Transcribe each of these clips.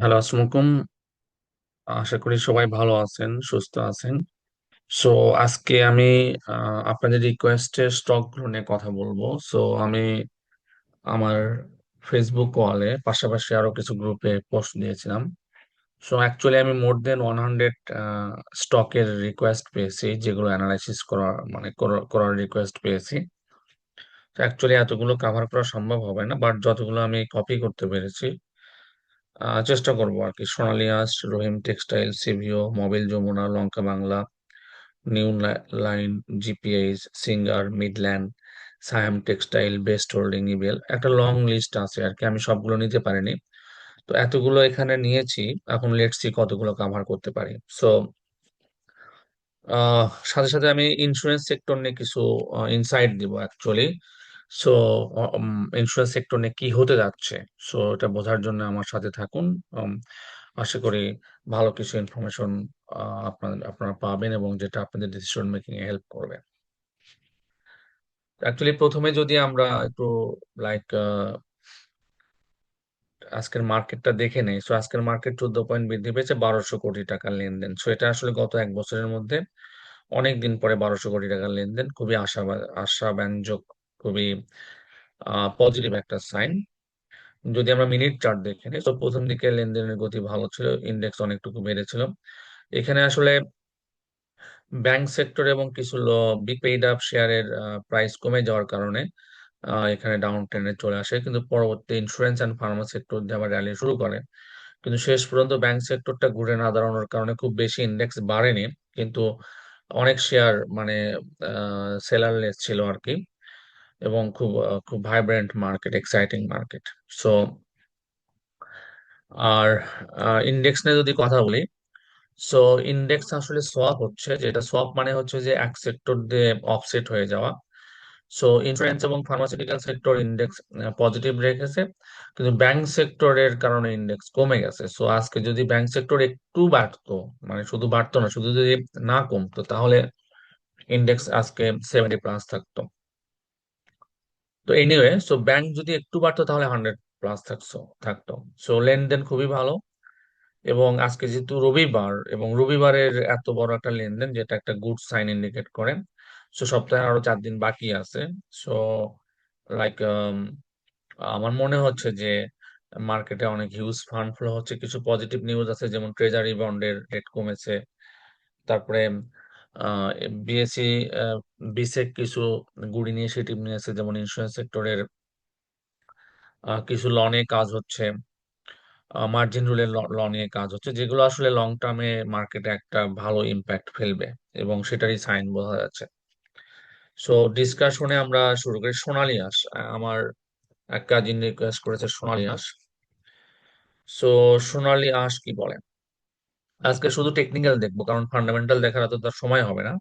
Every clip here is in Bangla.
হ্যালো আলাইকুম আশা করি সবাই ভালো আছেন, সুস্থ আছেন। সো আজকে আমি আপনাদের রিকোয়েস্টে স্টক নিয়ে কথা বলব। সো আমি আমার ফেসবুক ওয়ালে পাশাপাশি আরও কিছু গ্রুপে পোস্ট দিয়েছিলাম। সো অ্যাকচুয়ালি আমি মোর দেন ওয়ান হান্ড্রেড স্টকের রিকোয়েস্ট পেয়েছি, যেগুলো অ্যানালাইসিস করা মানে করার রিকোয়েস্ট পেয়েছি। অ্যাকচুয়ালি এতগুলো কাভার করা সম্ভব হবে না বাট যতগুলো আমি কপি করতে পেরেছি চেষ্টা করব আর কি। সোনালিয়াস Rahim textile, CVO, Mobil Jamuna, Lanka Bangla, New Line, GPH, Singer, Midland, Saiham textile, Best Holding, ইবেল। একটা লং লিস্ট আছে আর কি, আমি সবগুলো নিতে পারিনি। তো এতগুলো এখানে নিয়েছি, এখন লেটস কতগুলো কাভার করতে পারি। সো সাথে সাথে আমি ইন্স্যুরেন্স সেক্টর নিয়ে কিছু ইনসাইট দিব অ্যাকচুয়ালি সো ইন্স্যুরেন্স সেক্টর নিয়ে কি হতে যাচ্ছে? সো এটা বোঝার জন্য আমার সাথে থাকুন। উম, আশা করি ভালো কিছু ইনফরমেশন আপনার আপনারা পাবেন এবং যেটা আপনাদের ডিসিশন মেকিং এ হেল্প করবে। অ্যাকচুয়ালি প্রথমে যদি আমরা একটু লাইক আজকের মার্কেটটা দেখে নেই। সো আজকের মার্কেট চোদ্দ পয়েন্ট বৃদ্ধি পেয়েছে বারোশো কোটি টাকার লেনদেন। সো এটা আসলে গত এক বছরের মধ্যে অনেক দিন পরে বারোশো কোটি টাকার লেনদেন। খুবই আশা আশাব্যঞ্জক খুবই পজিটিভ একটা সাইন যদি আমরা মিনিট চার্ট দেখে নিই, তো প্রথম দিকে লেনদেনের গতি ভালো ছিল ইন্ডেক্স অনেকটুকু বেড়েছিল। এখানে আসলে ব্যাংক সেক্টর এবং কিছু বিগ পেইড আপ শেয়ারের প্রাইস কমে যাওয়ার কারণে এখানে ডাউন ট্রেন্ডে চলে আসে। কিন্তু পরবর্তী ইন্স্যুরেন্স অ্যান্ড ফার্মা সেক্টর দিয়ে আবার র্যালি শুরু করে। কিন্তু শেষ পর্যন্ত ব্যাংক সেক্টরটা ঘুরে না দাঁড়ানোর কারণে খুব বেশি ইন্ডেক্স বাড়েনি। কিন্তু অনেক শেয়ার মানে সেলারলেস ছিল আর কি। এবং খুব খুব vibrant market exciting market so আর ইন্ডেক্স নিয়ে যদি কথা বলি সো ইন্ডেক্স আসলে সোয়াপ হচ্ছে, যেটা সোয়াপ মানে হচ্ছে যে এক সেক্টর দিয়ে অফসেট হয়ে যাওয়া। সো ইন্স্যুরেন্স এবং ফার্মাসিউটিক্যাল সেক্টর ইন্ডেক্স পজিটিভ রেখেছে, কিন্তু ব্যাংক সেক্টরের কারণে ইন্ডেক্স কমে গেছে। সো আজকে যদি ব্যাংক সেক্টর একটু বাড়তো মানে শুধু বাড়তো না, শুধু যদি না কমতো, তাহলে ইন্ডেক্স আজকে সেভেন্টি প্লাস থাকতো। তো এনিওয়ে সো ব্যাংক যদি একটু বাড়তো তাহলে হান্ড্রেড প্লাস থাকতো থাকতো। সো লেনদেন খুবই ভালো এবং আজকে যেহেতু রবিবার এবং রবিবারের এত বড় একটা লেনদেন যেটা একটা গুড সাইন ইন্ডিকেট করে সো সপ্তাহে আরও চার দিন বাকি আছে। সো লাইক আমার মনে হচ্ছে যে মার্কেটে অনেক হিউজ ফান্ড ফ্লো হচ্ছে, কিছু পজিটিভ নিউজ আছে যেমন ট্রেজারি বন্ডের রেট কমেছে, তারপরে বিএসসি বিসেক কিছু গুড়ি গুড ইনিশিয়েটিভ নিয়েছে যেমন ইন্স্যুরেন্স সেক্টরের কিছু লনে কাজ হচ্ছে মার্জিন রুলের ল নিয়ে কাজ হচ্ছে যেগুলো আসলে লং টার্মে মার্কেটে একটা ভালো ইম্প্যাক্ট ফেলবে এবং সেটারই সাইন বোঝা যাচ্ছে। সো ডিসকাশনে আমরা শুরু করি। সোনালী আহ, আমার এক কাজিন রিকোয়েস্ট করেছে সোনালী আঁশ। সো সোনালী আঁশ কি বলে? আজকে শুধু টেকনিক্যাল দেখব, কারণ ফান্ডামেন্টাল দেখার এত তার সময় হবে না।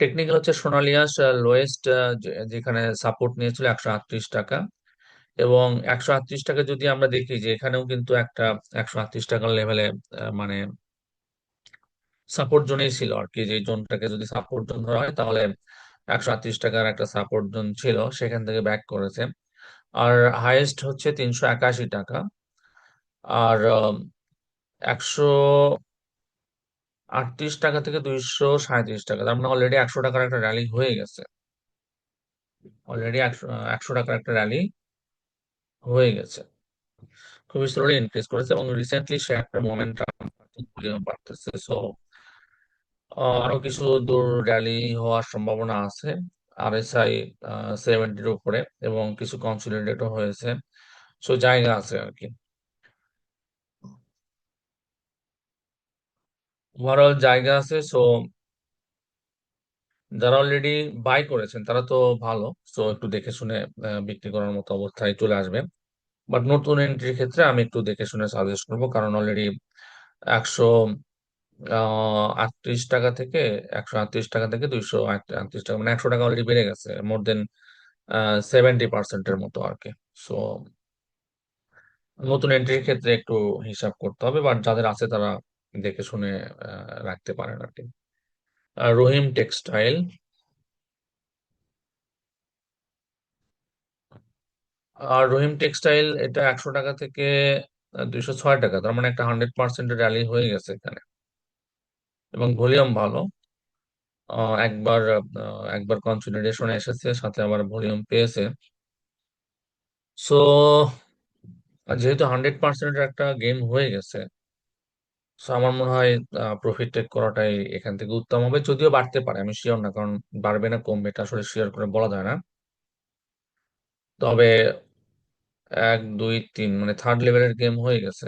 টেকনিক্যাল হচ্ছে সোনালিয়াস লোয়েস্ট যেখানে সাপোর্ট নিয়েছিল একশো আটত্রিশ টাকা। এবং একশো আটত্রিশ টাকা যদি আমরা দেখি যে এখানেও কিন্তু একটা একশো আটত্রিশ টাকার লেভেলে মানে সাপোর্ট জোনেই ছিল আর কি। যে জোনটাকে যদি সাপোর্ট জোন ধরা হয়, তাহলে একশো আটত্রিশ টাকার একটা সাপোর্ট জোন ছিল, সেখান থেকে ব্যাক করেছে। আর হাইয়েস্ট হচ্ছে তিনশো একাশি টাকা। আর একশো আটত্রিশ টাকা থেকে দুইশো সাঁইত্রিশ টাকা। তার মানে অলরেডি একশো টাকার একটা র্যালি হয়ে গেছে। অলরেডি একশো একশো টাকার একটা র্যালি হয়ে গেছে। খুবই স্লোলি ইনক্রিজ করেছে এবং রিসেন্টলি সে একটা মোমেন্টাম বাড়তেছে। সো আরও কিছু দূর র্যালি হওয়ার সম্ভাবনা আছে। আরএসআই সেভেন্টির উপরে এবং কিছু কনসলিডেটও হয়েছে। সো জায়গা আছে আর কি। ওভারঅল জায়গা আছে সো যারা অলরেডি বাই করেছেন, তারা তো ভালো। সো একটু দেখে শুনে বিক্রি করার মতো অবস্থায় চলে আসবে বাট নতুন এন্ট্রির ক্ষেত্রে আমি একটু দেখে শুনে সাজেস্ট করব, কারণ অলরেডি একশো আটত্রিশ টাকা থেকে, একশো আটত্রিশ টাকা থেকে দুইশো আটত্রিশ টাকা মানে একশো টাকা অলরেডি বেড়ে গেছে মোর দেন সেভেন্টি পার্সেন্টের মতো আর কি। সো নতুন এন্ট্রির ক্ষেত্রে একটু হিসাব করতে হবে বাট যাদের আছে তারা দেখে শুনে রাখতে পারেন আর কি রহিম টেক্সটাইল। আর রহিম টেক্সটাইল, এটা একশো টাকা থেকে দুইশো ছয় টাকা। তার মানে একটা হান্ড্রেড পার্সেন্টের র্যালি হয়ে গেছে এখানে। এবং ভলিউম ভালো। একবার একবার কনসলিডেশন এসেছে, সাথে আবার ভলিউম পেয়েছে। সো যেহেতু হান্ড্রেড পার্সেন্টের একটা গেম হয়ে গেছে সো আমার মনে হয় প্রফিট টেক করাটাই এখান থেকে উত্তম হবে, যদিও বাড়তে পারে, আমি শিওর না, কারণ বাড়বে না, কমবে, এটা আসলে শিওর করে বলা যায় না। তবে এক, দুই, তিন মানে থার্ড লেভেলের গেম হয়ে গেছে,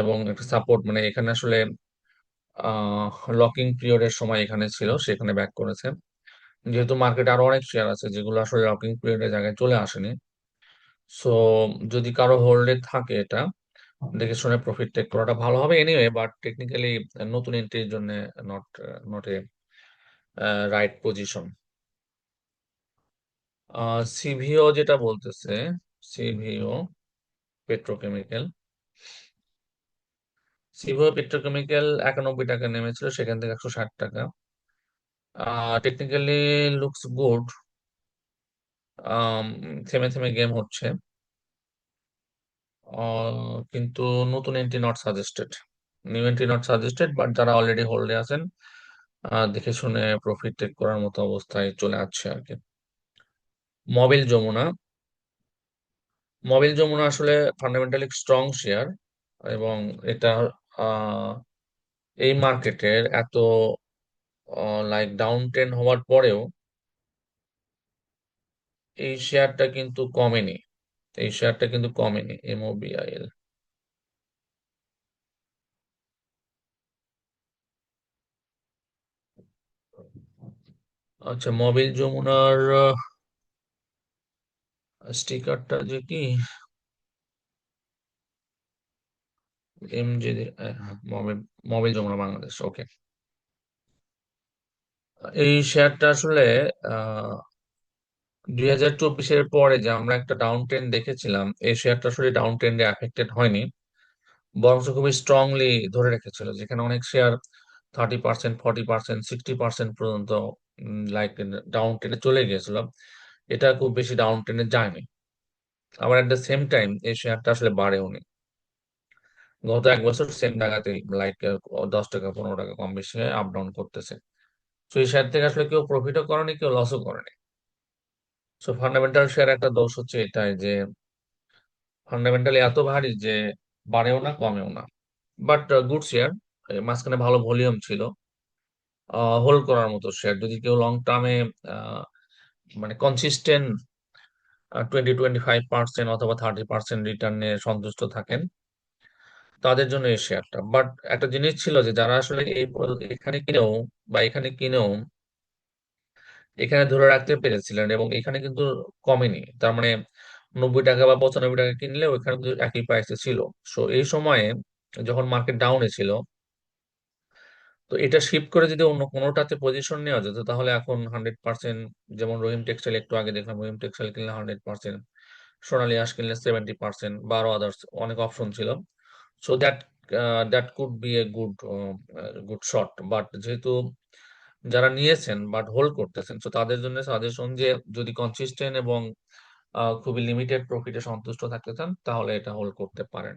এবং একটা সাপোর্ট মানে এখানে আসলে লকিং পিরিয়ডের সময় এখানে ছিল, সেখানে ব্যাক করেছে। যেহেতু মার্কেটে আরও অনেক শেয়ার আছে, যেগুলো আসলে লকিং পিরিয়ডের জায়গায় চলে আসেনি। সো যদি কারও হোল্ডে থাকে এটা দেখে শুনে প্রফিট টেক করাটা ভালো হবে এনিওয়ে বাট টেকনিক্যালি নতুন এন্ট্রির জন্য not not a right position CVO যেটা বলতেছে সিভিও পেট্রোকেমিক্যাল সিভিও পেট্রোকেমিক্যাল একানব্বই টাকা নেমেছিল, সেখান থেকে একশো ষাট টাকা। টেকনিক্যালি লুকস গুড থেমে থেমে গেম হচ্ছে। কিন্তু নতুন entry not suggested new entry not suggested but যারা অলরেডি হোল্ডে আছেন দেখে শুনে প্রফিট টেক করার মতো অবস্থায় চলে আসছে আর কি। মবিল যমুনা। মবিল যমুনা আসলে ফান্ডামেন্টালি স্ট্রং শেয়ার এবং এটা এই মার্কেটের এত লাইক ডাউন ট্রেন্ড হওয়ার পরেও এই শেয়ারটা কিন্তু কমেনি। এই শেয়ারটা কিন্তু কমেনি এমওবিআইএল আচ্ছা মবিল যমুনার স্টিকারটা যে কি? এম যে Mobil Mobil Jamuna Bangladesh okay এই শেয়ারটা আসলে, আহ দুই হাজার চব্বিশের পরে যে আমরা একটা ডাউন ট্রেন্ড দেখেছিলাম, এই শেয়ারটা আসলে ডাউন ট্রেন্ডে অ্যাফেক্টেড হয়নি। বরং খুবই স্ট্রংলি ধরে রেখেছিল, যেখানে অনেক share thirty percent forty percent sixty percent পর্যন্ত লাইক ডাউন ট্রেন্ডে চলে গিয়েছিল। এটা খুব বেশি ডাউন ট্রেন্ডে যায়নি। আবার এট দ্য সেম টাইম এই শেয়ারটা আসলে বাড়েও নি গত এক বছর সেম জায়গাতে লাইক দশ টাকা, পনেরো টাকা কম বেশি আপ ডাউন করতেছে। তো এই শেয়ার থেকে আসলে কেউ প্রফিটও করেনি, কেউ লসও করেনি। সো ফান্ডামেন্টাল শেয়ার একটা দোষ হচ্ছে এটাই যে ফান্ডামেন্টালি এত ভারী যে, বাড়েও না, কমেও না। বাট গুড শেয়ার মাঝখানে ভালো ভলিউম ছিল হোল্ড করার মতো শেয়ার যদি কেউ লং টার্মে মানে consistent twenty twenty five percent অথবা থার্টি পার্সেন্ট রিটার্নে সন্তুষ্ট থাকেন, তাদের জন্য এই শেয়ারটা বাট একটা জিনিস ছিল যে, যারা আসলে এই এখানে কিনেও বা এখানে কিনেও এখানে ধরে রাখতে পেরেছিলেন এবং এখানে কিন্তু কমেনি। তার মানে নব্বই টাকা বা পঁচানব্বই টাকা কিনলে ওইখানে কিন্তু একই প্রাইসে ছিল। সো এই সময়ে যখন মার্কেট ডাউনে ছিল, তো এটা শিফট করে যদি অন্য কোনোটাতে পজিশন নেওয়া যেত, তাহলে এখন হান্ড্রেড পার্সেন্ট যেমন রহিম টেক্সটাইল একটু আগে দেখলাম, রহিম টেক্সটাইল কিনলে হান্ড্রেড পার্সেন্ট সোনালী আঁশ কিনলে সেভেন্টি পার্সেন্ট বা আরও আদার্স অনেক অপশন ছিল। So that that could be a good good shot but যেহেতু যারা নিয়েছেন বাট হোল্ড করতেছেন তো তাদের জন্য সাজেশন যে যদি কনসিস্টেন্ট এবং খুবই লিমিটেড প্রফিটে সন্তুষ্ট থাকতে চান, তাহলে এটা হোল্ড করতে পারেন।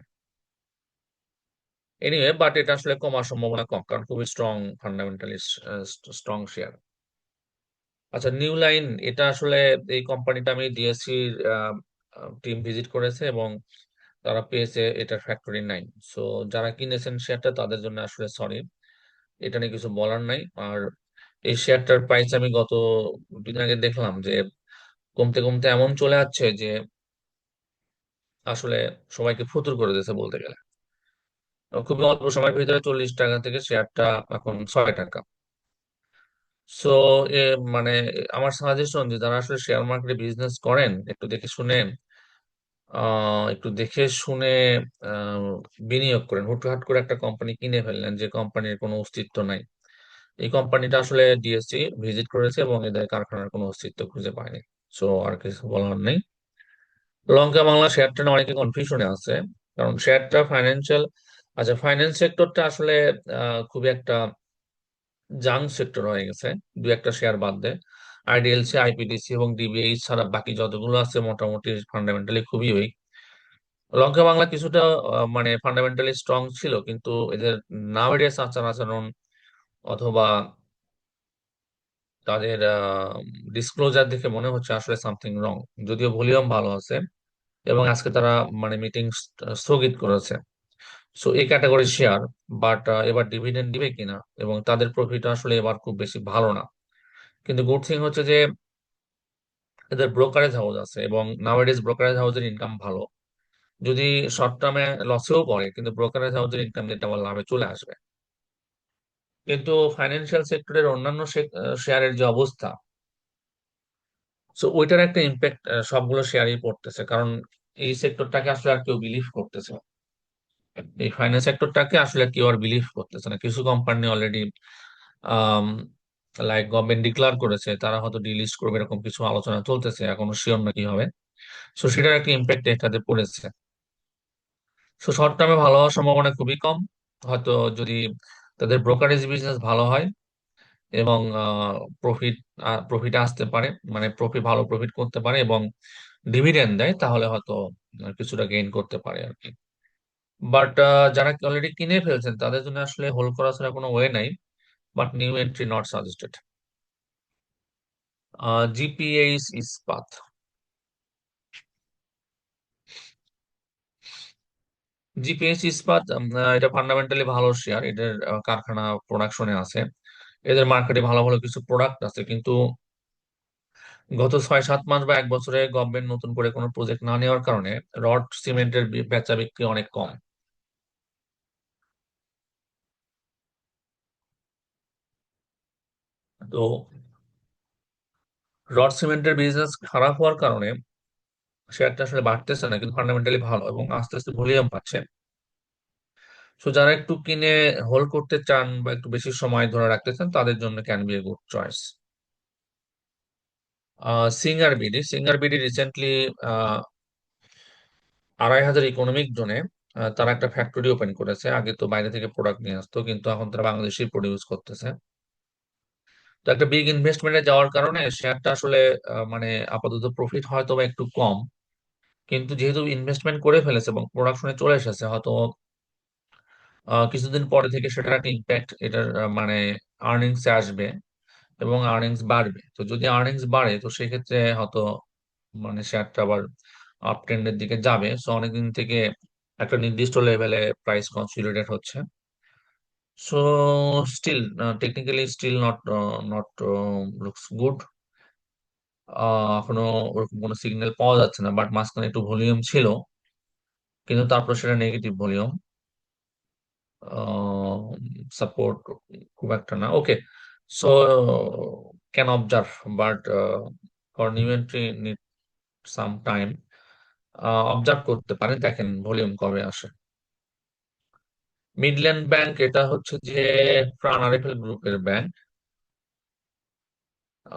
এনিওয়ে বাট এটা আসলে কমার সম্ভাবনা কম, কারণ খুবই স্ট্রং ফান্ডামেন্টালি স্ট্রং শেয়ার আচ্ছা নিউ লাইন এটা আসলে এই কোম্পানিটা আমি ডিএসসি টিম ভিজিট করেছে এবং তারা পেয়েছে এটার ফ্যাক্টরি নাইন সো যারা কিনেছেন শেয়ারটা তাদের জন্য আসলে সরি এটা নিয়ে কিছু বলার নাই। আর এই শেয়ারটার প্রাইস আমি গত দুদিন আগে দেখলাম যে কমতে কমতে এমন চলে যাচ্ছে যে আসলে সবাইকে ফতুর করে দিয়েছে বলতে গেলে। খুবই অল্প সময়ের ভিতরে চল্লিশ টাকা থেকে শেয়ারটা এখন ছয় টাকা। সো এ মানে আমার সাজেশন যে যারা আসলে শেয়ার মার্কেটে বিজনেস করেন, একটু দেখে শুনে একটু দেখে শুনে বিনিয়োগ করেন। হুটহাট করে একটা কোম্পানি কিনে ফেললেন যে কোম্পানির কোনো অস্তিত্ব নাই। এই কোম্পানিটা আসলে ডিএসসি ভিজিট করেছে এবং এদের কারখানার কোনো অস্তিত্ব খুঁজে পায়নি। সো আর কিছু বলার নেই। লঙ্কা বাংলা শেয়ারটা অনেকে কনফিউশনে আছে। কারণ শেয়ারটা ফাইন্যান্সিয়াল আচ্ছা ফাইন্যান্স সেক্টরটা আসলে খুবই একটা জাং সেক্টর হয়ে গেছে। দু একটা শেয়ার বাদ দেয় আইডিএলসি আইপিডিসি এবং ডিবিএইচ ছাড়া বাকি যতগুলো আছে মোটামুটি ফান্ডামেন্টালি খুবই উইক লঙ্কা বাংলা কিছুটা মানে ফান্ডামেন্টালি স্ট্রং ছিল, কিন্তু এদের নাওএডেস আচার আচরণ অথবা তাদের ডিসক্লোজার দেখে মনে হচ্ছে আসলে সামথিং রং যদিও ভলিউম ভালো আছে এবং আজকে তারা মানে মিটিং স্থগিত করেছে। সো এই ক্যাটাগরি শেয়ার বাট এবার ডিভিডেন্ড দিবে কিনা এবং তাদের প্রফিট আসলে এবার খুব বেশি ভালো না। কিন্তু গুড থিং হচ্ছে যে এদের ব্রোকারেজ হাউস আছে এবং নাওএডেজ ব্রোকারেজ হাউসের ইনকাম ভালো। যদি শর্ট টার্মে লসেও পড়ে কিন্তু ব্রোকারেজ হাউসের ইনকাম যেটা আমার লাভে চলে আসবে। কিন্তু ফাইন্যান্সিয়াল সেক্টরের অন্যান্য শেয়ারের যে অবস্থা সো ওইটার একটা ইম্প্যাক্ট সবগুলো শেয়ারই পড়তেছে। কারণ এই সেক্টরটাকে আসলে আর কেউ বিলিভ করতেছে এই ফাইন্যান্স সেক্টরটাকে আসলে কেউ আর বিলিভ করতেছে না। কিছু company already like government declare করেছে, তারা হয়তো ডিলিস্ট করবে, এরকম কিছু আলোচনা চলতেছে, এখনও শিওর না কি হবে। সো সেটার একটা ইম্প্যাক্ট এটাতে পড়েছে। সো শর্ট টার্মে ভালো হওয়ার সম্ভাবনা খুবই কম। হয়তো যদি তাদের ব্রোকারেজ বিজনেস ভালো হয় এবং প্রফিট প্রফিট আসতে পারে মানে প্রফিট ভালো প্রফিট করতে পারে এবং ডিভিডেন্ড দেয়, তাহলে হয়তো কিছুটা গেইন করতে পারে আর কি। বাট যারা অলরেডি কিনে ফেলছেন, তাদের জন্য আসলে হোল্ড করা ছাড়া কোনো ওয়ে নাই but new entry not suggested GPH Ispat GPH Ispat এটা ফান্ডামেন্টালি ভালো শেয়ার এদের কারখানা প্রোডাকশনে আছে। এদের মার্কেটে ভালো ভালো কিছু প্রোডাক্ট আছে, কিন্তু গত ছয় সাত মাস বা এক বছরে গভর্নমেন্ট নতুন করে কোনো প্রজেক্ট না নেওয়ার কারণে রড সিমেন্টের বেচা বিক্রি অনেক কম। তো রড সিমেন্টের বিজনেস খারাপ হওয়ার কারণে শেয়ারটা আসলে বাড়তেছে না, কিন্তু ফান্ডামেন্টালি ভালো এবং আস্তে আস্তে ভলিউম পাচ্ছে। সো যারা একটু কিনে হোল্ড করতে চান বা একটু বেশি সময় ধরে রাখতে চান, তাদের জন্য can be a good choice Singer BD Singer BD recently আড়াই হাজার ইকোনমিক জোনে তারা একটা ফ্যাক্টরি ওপেন করেছে। আগে তো বাইরে থেকে প্রোডাক্ট নিয়ে আসতো, কিন্তু এখন তারা বাংলাদেশেই প্রডিউস করতেছে। তো একটা বিগ ইনভেস্টমেন্টে যাওয়ার কারণে শেয়ারটা আসলে মানে আপাতত প্রফিট হয়তো বা একটু কম। কিন্তু যেহেতু ইনভেস্টমেন্ট করে ফেলেছে এবং প্রোডাকশনে চলে এসেছে, হয়তো কিছুদিন পরে থেকে সেটার একটা ইম্প্যাক্ট এটার মানে আর্নিংস আসবে এবং আর্নিংস বাড়বে। তো যদি আর্নিংস বাড়ে, তো সেক্ষেত্রে হয়তো মানে শেয়ারটা আবার আপ ট্রেন্ডের দিকে যাবে। সো অনেকদিন থেকে একটা নির্দিষ্ট লেভেলে প্রাইস কনসলিডেট হচ্ছে। So still technically still not not looks good এখনও ওরকম কোনো সিগন্যাল পাওয়া যাচ্ছে না বাট মাঝখানে একটু ভলিউম ছিল, কিন্তু তারপর সেটা নেগেটিভ ভলিউম সাপোর্ট খুব একটা না। Okay so can observe but for new entry need some time observe করতে পারেন, দেখেন ভলিউম কবে আসে। মিডল্যান্ড ব্যাংক এটা হচ্ছে যে প্রাণ আরএফএল গ্রুপের ব্যাংক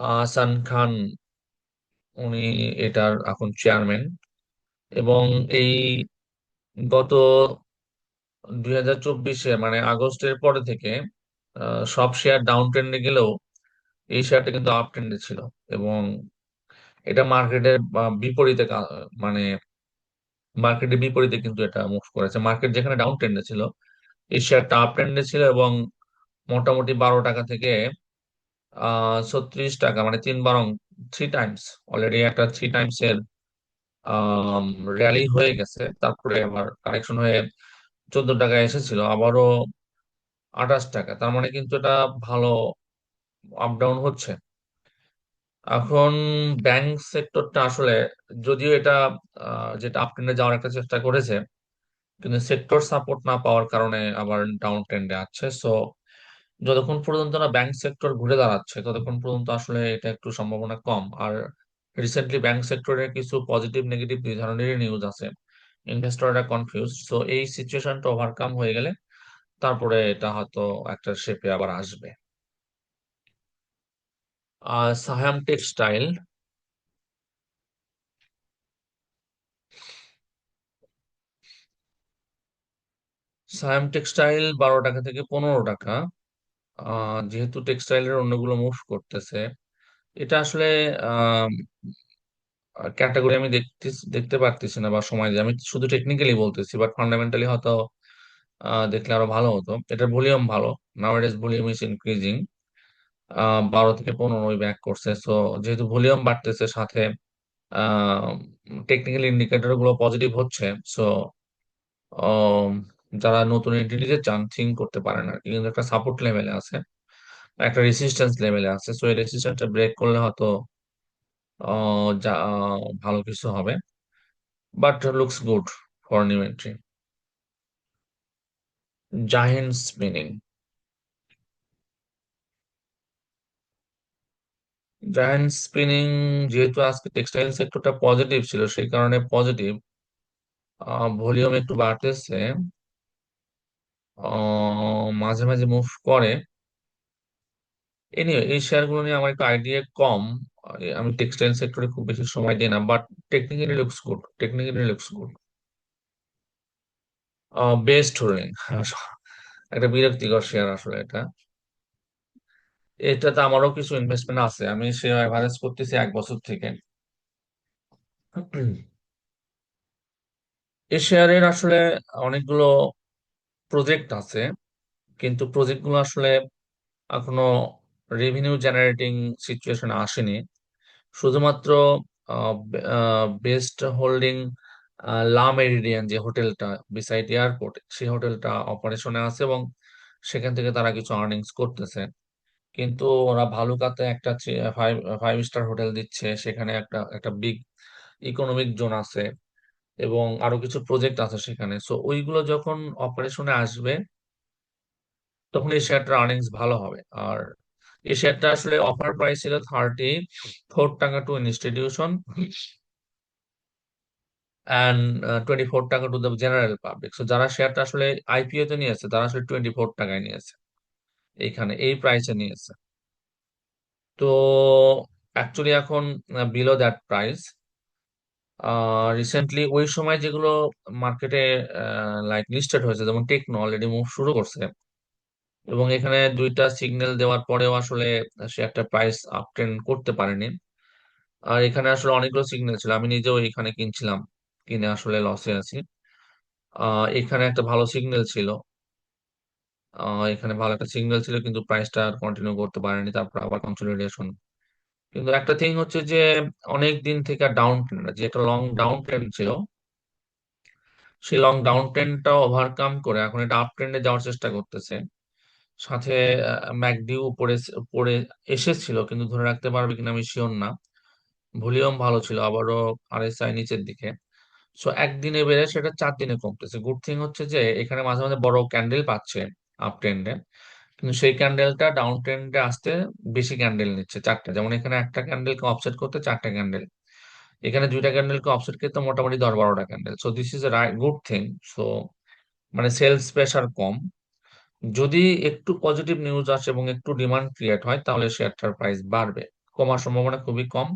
আহসান খান, উনি এটার এখন চেয়ারম্যান এবং এই গত দুই হাজার চব্বিশে মানে আগস্টের পরে থেকে সব শেয়ার ডাউন ট্রেন্ডে গেলেও এই শেয়ারটা কিন্তু আপ ট্রেন্ডে ছিল। এবং এটা মার্কেটের বিপরীতে মানে মার্কেটের বিপরীতে কিন্তু এটা মুভ করেছে। মার্কেট যেখানে ডাউন ট্রেন্ডে ছিল শেয়ারটা আপ ট্রেন্ডে ছিল এবং মোটামুটি বারো টাকা থেকে ছত্রিশ টাকা মানে তিন বারং থ্রি টাইমস অলরেডি একটা থ্রি টাইমস এর র্যালি হয়ে গেছে। তারপরে আবার কারেকশন হয়ে চোদ্দ টাকায় এসেছিল, আবারও আঠাশ টাকা। তার মানে কিন্তু এটা ভালো আপ ডাউন হচ্ছে। এখন ব্যাংক সেক্টরটা আসলে যদিও এটা যেটা আপ ট্রেন্ডে যাওয়ার একটা চেষ্টা করেছে কিন্তু সেক্টর সাপোর্ট না পাওয়ার কারণে আবার ডাউন ট্রেন্ডে আছে। সো যতক্ষণ পর্যন্ত না ব্যাংক সেক্টর ঘুরে দাঁড়াচ্ছে, ততক্ষণ পর্যন্ত আসলে এটা একটু সম্ভাবনা কম। আর রিসেন্টলি ব্যাংক সেক্টরের কিছু পজিটিভ নেগেটিভ দুই ধরনেরই নিউজ আছে। ইনভেস্টররা কনফিউজ সো এই সিচুয়েশনটা ওভারকাম হয়ে গেলে তারপরে এটা হয়তো একটা শেপে আবার আসবে। আর সায়াম টেক্সটাইল সায়াম টেক্সটাইল বারো টাকা থেকে পনেরো টাকা। যেহেতু টেক্সটাইলের অন্যগুলো মুভ করতেছে। এটা আসলে ক্যাটাগরি আমি দেখতে দেখতে পারতেছি না বা সময় আমি শুধু টেকনিক্যালি বলতেছি বাট ফান্ডামেন্টালি হয়তো দেখলে আরও ভালো হতো। এটার ভলিউম ভালো। Now nowadays volume is increasing বারো থেকে পনেরোই ব্যাক করছে। সো যেহেতু ভলিউম বাড়তেছে সাথে টেকনিক্যাল ইন্ডিকেটরগুলো পজিটিভ হচ্ছে। সো যারা নতুন এন্ট্রি নিতে চান থিঙ্ক করতে পারেন আর কি কিন্তু একটা সাপোর্ট লেভেলে আছে, একটা রেসিস্ট্যান্স লেভেলে আছে। সো এই রেসিস্ট্যান্সটা ব্রেক করলে হয়তো যা ভালো কিছু হবে। But looks good for new entry জাহিন্ট spinning giant spinning যেহেতু আজকে টেক্সটাইল সেক্টরটা পজিটিভ ছিল, সেই কারণে পজিটিভ ভলিউম একটু বাড়তেছে। মাঝে মাঝে মুভ করে। এনিওয়ে এই শেয়ারগুলো নিয়ে আমার একটু আইডিয়া কম। আমি টেক্সটাইল সেক্টরে খুব বেশি সময় দিই না but technically looks good technically looks good Best Holding একটা বিরক্তিকর শেয়ার আসলে এটা। এটাতে আমারও কিছু ইনভেস্টমেন্ট আছে, আমি সে এভারেজ করতেছি এক বছর থেকে। এই শেয়ারের আসলে অনেকগুলো প্রজেক্ট আছে, কিন্তু প্রজেক্টগুলো আসলে এখনও রেভিনিউ জেনারেটিং সিচুয়েশনে আসেনি। শুধুমাত্র বেস্ট হোল্ডিং লা মেরিডিয়ান যে হোটেলটা বিসাইড এয়ারপোর্ট সেই হোটেলটা অপারেশনে আছে এবং সেখান থেকে তারা কিছু আর্নিংস করতেছে। কিন্তু ওরা ভালুকাতে একটা ফাইভ ফাইভ স্টার হোটেল দিচ্ছে, সেখানে একটা একটা বিগ ইকোনমিক জোন আছে। এবং আরও কিছু প্রজেক্ট আছে সেখানে। সো ওইগুলো যখন অপারেশনে আসবে, তখন এই শেয়ারটার আর্নিংস ভালো হবে। আর এই শেয়ারটা আসলে অফার প্রাইস ছিল থার্টি ফোর টাকা to institution and twenty four টাকা to the general public so যারা শেয়ারটা আসলে আইপিও তে নিয়েছে তারা আসলে টোয়েন্টি ফোর টাকায় নিয়েছে এইখানে, এই প্রাইসে নিয়েছে তো অ্যাকচুয়ালি এখন বিলো দ্যাট প্রাইস রিসেন্টলি ওই সময় যেগুলো মার্কেটে লাইক লিস্টেড হয়েছে, যেমন টেকনো অলরেডি মুভ শুরু করছে। এবং এখানে দুইটা সিগন্যাল দেওয়ার পরেও আসলে সে একটা প্রাইস আপ ট্রেন্ড করতে পারেনি। আর এখানে আসলে অনেকগুলো সিগন্যাল ছিল, আমি নিজেও এখানে কিনছিলাম, কিনে আসলে লসে আছি। এখানে একটা ভালো সিগন্যাল ছিল। এখানে ভালো একটা সিগন্যাল ছিল, কিন্তু প্রাইসটা আর কন্টিনিউ করতে পারেনি, তারপর আবার কনসলিডেশন কিন্তু একটা থিং হচ্ছে যে, অনেক দিন থেকে ডাউন ট্রেন্ড যে একটা লং ডাউন ট্রেন্ড ছিল সেই লং ডাউন ট্রেন্ডটা ওভারকাম করে এখন এটা আপ ট্রেন্ডে যাওয়ার চেষ্টা করতেছে। সাথে ম্যাকডিউ উপরে উপরে এসেছিল, কিন্তু ধরে রাখতে পারবে কিনা আমি শিওর না। ভলিউম ভালো ছিল, আবারও আরএসআই নিচের দিকে। সো একদিনে বেড়ে সেটা চার দিনে কমতেছে। গুড থিং হচ্ছে যে, এখানে মাঝে মাঝে বড় ক্যান্ডেল পাচ্ছে আপ ট্রেন্ডে কিন্তু সেই ক্যান্ডেলটা ডাউন ট্রেন্ডে আসতে বেশি ক্যান্ডেল নিচ্ছে, চারটা। যেমন এখানে একটা ক্যান্ডেলকে অফসেট করতে চারটা ক্যান্ডেল এখানে দুইটা ক্যান্ডেলকে অফসেট করতে মোটামুটি দশ বারোটা candle so this is a good thing so মানে সেলস প্রেশার কম। যদি একটু পজিটিভ নিউজ আসে এবং একটু ডিমান্ড ক্রিয়েট হয়, তাহলে শেয়ারটার প্রাইস বাড়বে। কমার সম্ভাবনা খুবই কম।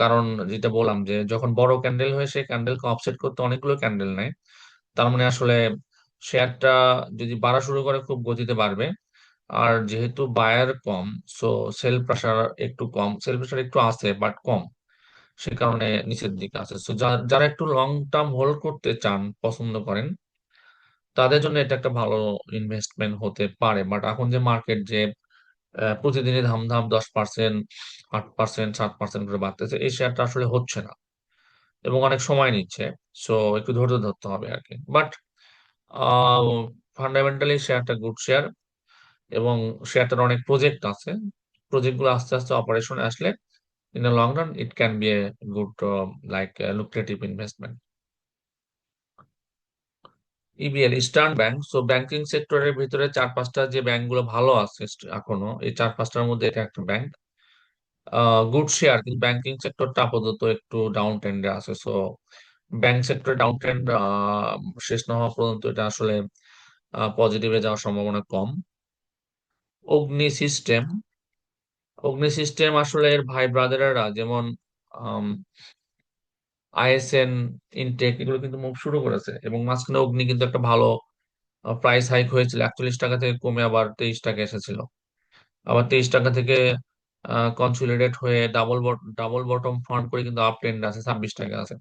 কারণ যেটা বললাম যে, যখন বড় ক্যান্ডেল হয়ে, সেই ক্যান্ডেলকে অফসেট করতে অনেকগুলো ক্যান্ডেল নেয়। তার মানে আসলে শেয়ারটা যদি বাড়া শুরু করে, খুব গতিতে বাড়বে। আর যেহেতু বায়ার কম সো সেল প্রেশার একটু কম সেল প্রেশার একটু আছে বাট কম। সে কারণে নিচের দিকে আছে। সো যারা একটু লং টার্ম হোল্ড করতে চান, পছন্দ করেন, তাদের জন্য এটা একটা ভালো ইনভেস্টমেন্ট হতে পারে। বাট এখন যে মার্কেট যে প্রতিদিনই ধামধাম দশ পার্সেন্ট আট পার্সেন্ট সাত পার্সেন্ট করে বাড়তেছে, এই শেয়ারটা আসলে হচ্ছে না। এবং অনেক সময় নিচ্ছে। সো একটু ধৈর্য ধরতে হবে আর কি। বাট ফান্ডামেন্টালি শেয়ারটা গুড শেয়ার এবং শেয়ারটার অনেক প্রজেক্ট আছে। প্রজেক্টগুলো আস্তে আস্তে অপারেশনে আসলে in the long run it can be a good like lucrative investment EBL Eastern Bank so banking সেক্টরের ভিতরে চার পাঁচটা যে ব্যাংকগুলো ভালো আছে এখনও, এই চার পাঁচটার মধ্যে এটা একটা ব্যাংক গুড শেয়ার কিন্তু ব্যাংকিং সেক্টরটা আপাতত একটু ডাউন ট্রেন্ডে আছে so bank sector down trend শেষ না হওয়া পর্যন্ত এটা আসলে পজিটিভে যাওয়ার সম্ভাবনা কম। অগ্নি সিস্টেম অগ্নি সিস্টেম আসলে এর ভাই ব্রাদারেরা যেমন আইএসএন ইনটেক এগুলো কিন্তু মুভ শুরু করেছে এবং মাঝখানে অগ্নি কিন্তু একটা ভালো প্রাইস হাইক হয়েছিল। একচল্লিশ টাকা থেকে কমে আবার তেইশ টাকা এসেছিল। আবার তেইশ টাকা থেকে কনসলিডেট হয়ে ডাবল ডাবল বটম ফর্ম করে কিন্তু আপ ট্রেন্ড আছে, ছাব্বিশ টাকা আছে।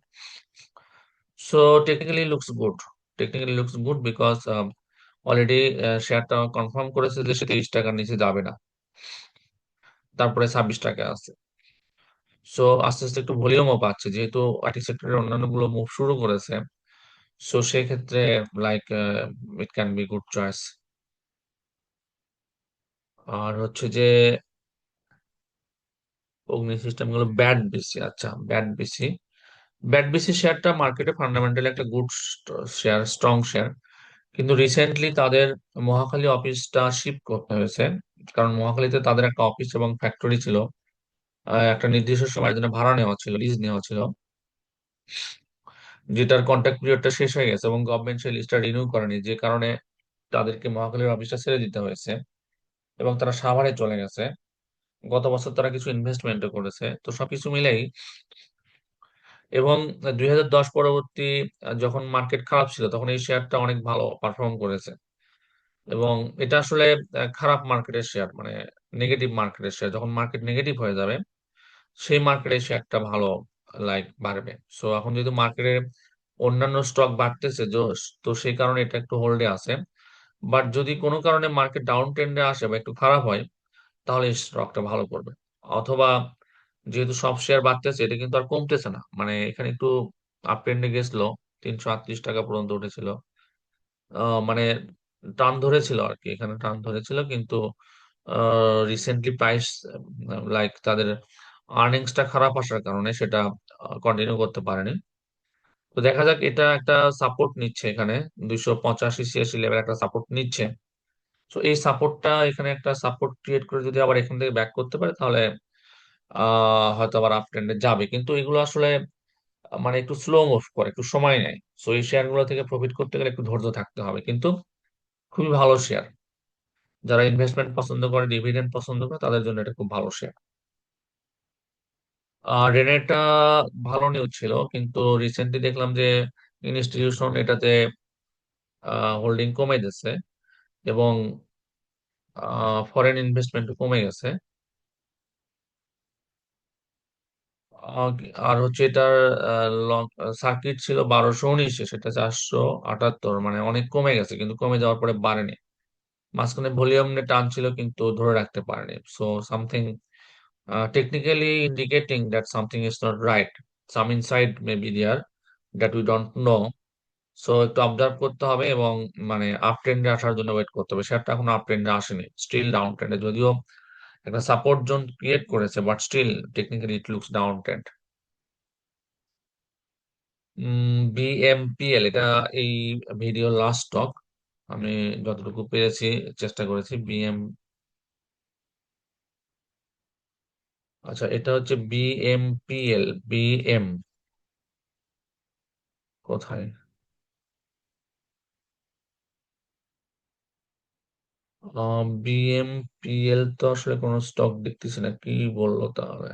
So technically looks good technically looks good because already শেয়ারটা কনফার্ম করেছে যে সে তিরিশ টাকার নিচে যাবে না। তারপরে ছাব্বিশ টাকা আছে। সো আস্তে আস্তে একটু ভলিউমও পাচ্ছে। যেহেতু আইটি সেক্টরের অন্যান্যগুলো মুভ শুরু করেছে সো সেক্ষেত্রে like it can be good choice আর হচ্ছে যে, অগ্নি সিস্টেমগুলো ব্যাড বেশি আচ্ছা ব্যাড বেশি। ব্যাড বেশি শেয়ারটা মার্কেটে ফান্ডামেন্টালি একটা গুড শেয়ার স্ট্রং শেয়ার। কিন্তু রিসেন্টলি তাদের মহাখালী অফিসটা শিফট করতে হয়েছে। কারণ মহাখালীতে তাদের একটা অফিস এবং ফ্যাক্টরি ছিল। একটা নির্দিষ্ট সময়ের জন্য ভাড়া নেওয়া ছিল লিজ নেওয়া ছিল। যেটার কন্ট্রাক্ট পিরিয়ডটা শেষ হয়ে গেছে এবং গভর্নমেন্ট সেই লিজটা রিনিউ করেনি। যে কারণে তাদেরকে মহাখালীর অফিসটা ছেড়ে দিতে হয়েছে এবং তারা সাভারে চলে গেছে। গত বছর তারা কিছু ইনভেস্টমেন্টও করেছে। তো সবকিছু মিলেই এবং দুই হাজার দশ পরবর্তী যখন মার্কেট খারাপ ছিল, তখন এই শেয়ারটা অনেক ভালো পারফর্ম করেছে। এবং এটা আসলে খারাপ মার্কেটের শেয়ার মানে নেগেটিভ মার্কেটের শেয়ার যখন মার্কেট নেগেটিভ হয়ে যাবে, সেই মার্কেটে শেয়ারটা ভালো লাইক বাড়বে। সো এখন যেহেতু মার্কেটে অন্যান্য স্টক বাড়তেছে তো সেই কারণে এটা একটু হোল্ডে আছে। বাট যদি কোনো কারণে মার্কেট ডাউন ট্রেন্ডে আসে বা একটু খারাপ হয়, তাহলে স্টকটা ভালো করবে। অথবা যেহেতু সব শেয়ার বাড়তেছে, এটা কিন্তু আর কমতেছে না। মানে এখানে একটু আপ ট্রেন্ডে গেছিল, তিনশো আটত্রিশ টাকা পর্যন্ত উঠেছিল। মানে টান ধরেছিল আর কি, এখানে টান ধরেছিল কিন্তু রিসেন্টলি প্রাইস লাইক তাদের আর্নিংসটা খারাপ আসার কারণে সেটা কন্টিনিউ করতে পারেনি। তো দেখা যাক, এটা একটা সাপোর্ট নিচ্ছে এখানে, দুইশো পঁচাশি ছিয়াশি লেভেল একটা সাপোর্ট নিচ্ছে। তো এই সাপোর্টটা এখানে একটা সাপোর্ট ক্রিয়েট করে যদি আবার এখান থেকে ব্যাক করতে পারে, তাহলে হয়তো আবার আপ ট্রেন্ডে যাবে। কিন্তু এগুলো আসলে মানে একটু স্লো মুভ করে, একটু সময় নেয়। সো এই শেয়ারগুলো থেকে প্রফিট করতে গেলে একটু ধৈর্য থাকতে হবে। কিন্তু খুবই ভালো শেয়ার যারা ইনভেস্টমেন্ট পছন্দ করে ডিভিডেন্ড পছন্দ করে, তাদের জন্য এটা খুব ভালো শেয়ার আর রেনেটা ভালো নিউজ ছিল, কিন্তু রিসেন্টলি দেখলাম যে ইনস্টিটিউশন এটাতে হোল্ডিং কমে দিচ্ছে এবং ফরেন ইনভেস্টমেন্ট কমে গেছে আহ, আর হচ্ছে এটার সার্কিট ছিল বারোশো উনিশে, সেটা চারশো আটাত্তর মানে অনেক কমে গেছে, কিন্তু কমে যাওয়ার পরে বাড়েনি। মাঝখানে ভলিউম নিয়ে টান ছিল, কিন্তু ধরে রাখতে পারেনি। So something technically indicating that something is not right some inside may be there that we don't know so একটু অবজার্ভ করতে হবে এবং মানে আপ ট্রেন্ডে আসার জন্য ওয়েট করতে হবে। সেটা এখন আপ ট্রেন্ডে আসেনি। স্টিল ডাউন ট্রেন্ডে যদিও একটা সাপোর্ট জোন ক্রিয়েট করেছে but still technically it looks down trend BMPL এটা এই ভিডিও লাস্ট স্টক আমি যতটুকু পেরেছি চেষ্টা করেছি বিএম আচ্ছা এটা হচ্ছে বিএমপিএল বিএম কোথায়? বিএমপিএল তো আসলে কোনো স্টক দেখতেছি না, কি বলল তাহলে?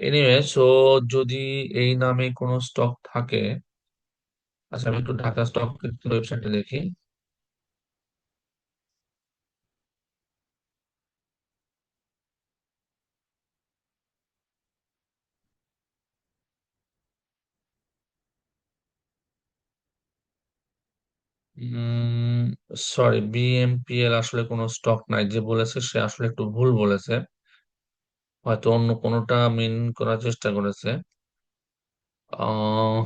এনিওয়ে সো যদি এই নামে কোনো স্টক থাকে আচ্ছা আমি একটু ঢাকা স্টক ওয়েবসাইটে দেখি। সরি বিএমপিএল আসলে কোনো স্টক নাই। যে বলেছে সে আসলে একটু ভুল বলেছে। হয়তো অন্য কোনোটা মিন করার চেষ্টা করেছে। আহ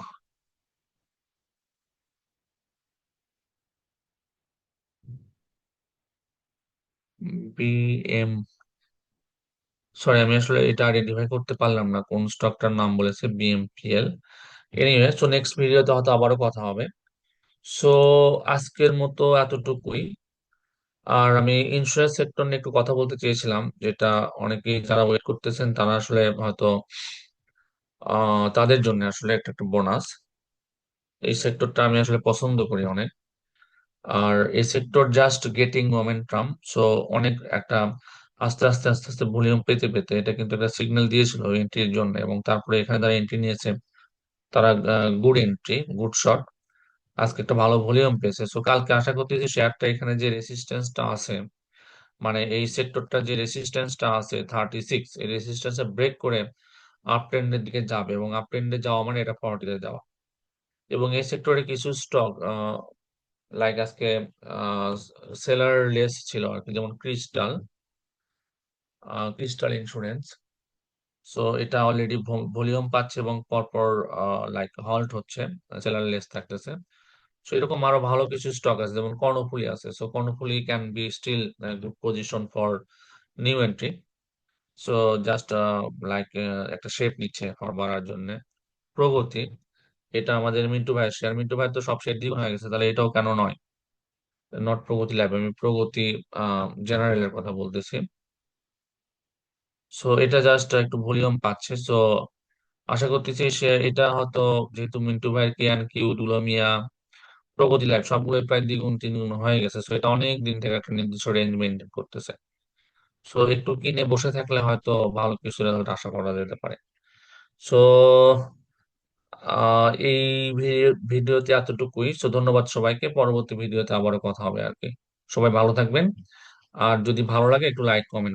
বিএম সরি আমি আসলে এটা আইডেন্টিফাই করতে পারলাম না কোন স্টকটার নাম বলেছে বিএমপিএল এনিওয়ে সো নেক্সট ভিডিওতে হয়তো আবারও কথা হবে। সো আজকের মতো এতটুকুই। আর আমি ইন্স্যুরেন্স সেক্টর নিয়ে একটু কথা বলতে চেয়েছিলাম, যেটা অনেকেই যারা ওয়েট করতেছেন, তারা আসলে হয়তো তাদের জন্য আসলে একটা একটা বোনাস এই সেক্টরটা আমি আসলে পছন্দ করি অনেক। আর এই sector just getting momentum so অনেক একটা আস্তে আস্তে আস্তে আস্তে ভলিউম পেতে পেতে এটা কিন্তু একটা সিগন্যাল দিয়েছিল এন্ট্রির জন্য এবং তারপরে এখানে যারা এন্ট্রি নিয়েছে, তারা গুড এন্ট্রি গুড শট আজকে একটা ভালো ভলিউম পেয়েছে। সো কালকে আশা করতেছি শেয়ারটা এখানে যে রেসিস্টেন্সটা আছে মানে এই সেক্টরটা যে রেসিস্ট্যান্সটা আছে থার্টি সিক্স এই রেসিস্ট্যান্সটা ব্রেক করে আপ ট্রেন্ডের দিকে যাবে এবং আপ ট্রেন্ডে যাওয়া মানে এটা ফর্টিতে যাওয়া। এবং এই সেক্টরে কিছু স্টক লাইক আজকে সেলার লেস ছিল আর কি, যেমন ক্রিস্টাল ক্রিস্টাল ইন্স্যুরেন্স সো এটা অলরেডি ভলিউম পাচ্ছে এবং পরপর লাইক হল্ট হচ্ছে সেলার লেস থাকতেছে। সো এরকম আরও ভালো কিছু স্টক আছে, যেমন কর্ণফুলী আছে। So Karnaphuli can be still good position for new entry so just like একটা শেপ নিচ্ছে ফর বাড়ার জন্য। প্রগতি, এটা আমাদের মিন্টু ভাইয়ের শেয়ার মিন্টু ভাই তো সব শেয়ার দ্বিগুণ হয়ে গেছে, তাহলে এটাও কেন নয়? নট প্রগতি ল্যাব আমি প্রগতি জেনারেলের কথা বলতেছি। সো এটা জাস্ট একটু ভলিউম পাচ্ছে। সো আশা করতেছি সে, এটা হয়তো, যেহেতু মিন্টু ভাইয়ের কেয়ান কিউ দুলমিয়া প্রগতি লাইফ সবগুলো প্রায় দ্বিগুণ তিনগুণ হয়ে গেছে। সো এটা অনেক দিন থেকে একটা নির্দিষ্ট রেঞ্জ মেনটেন করতেছে। সো একটু কিনে বসে থাকলে হয়তো ভালো কিছু রেজাল্ট আশা করা যেতে পারে। সো এই ভিডিওতে এতটুকুই। সো ধন্যবাদ সবাইকে। পরবর্তী ভিডিওতে আবারও কথা হবে আর কি। সবাই ভালো থাকবেন। আর যদি ভালো লাগে, একটু লাইক কমেন্ট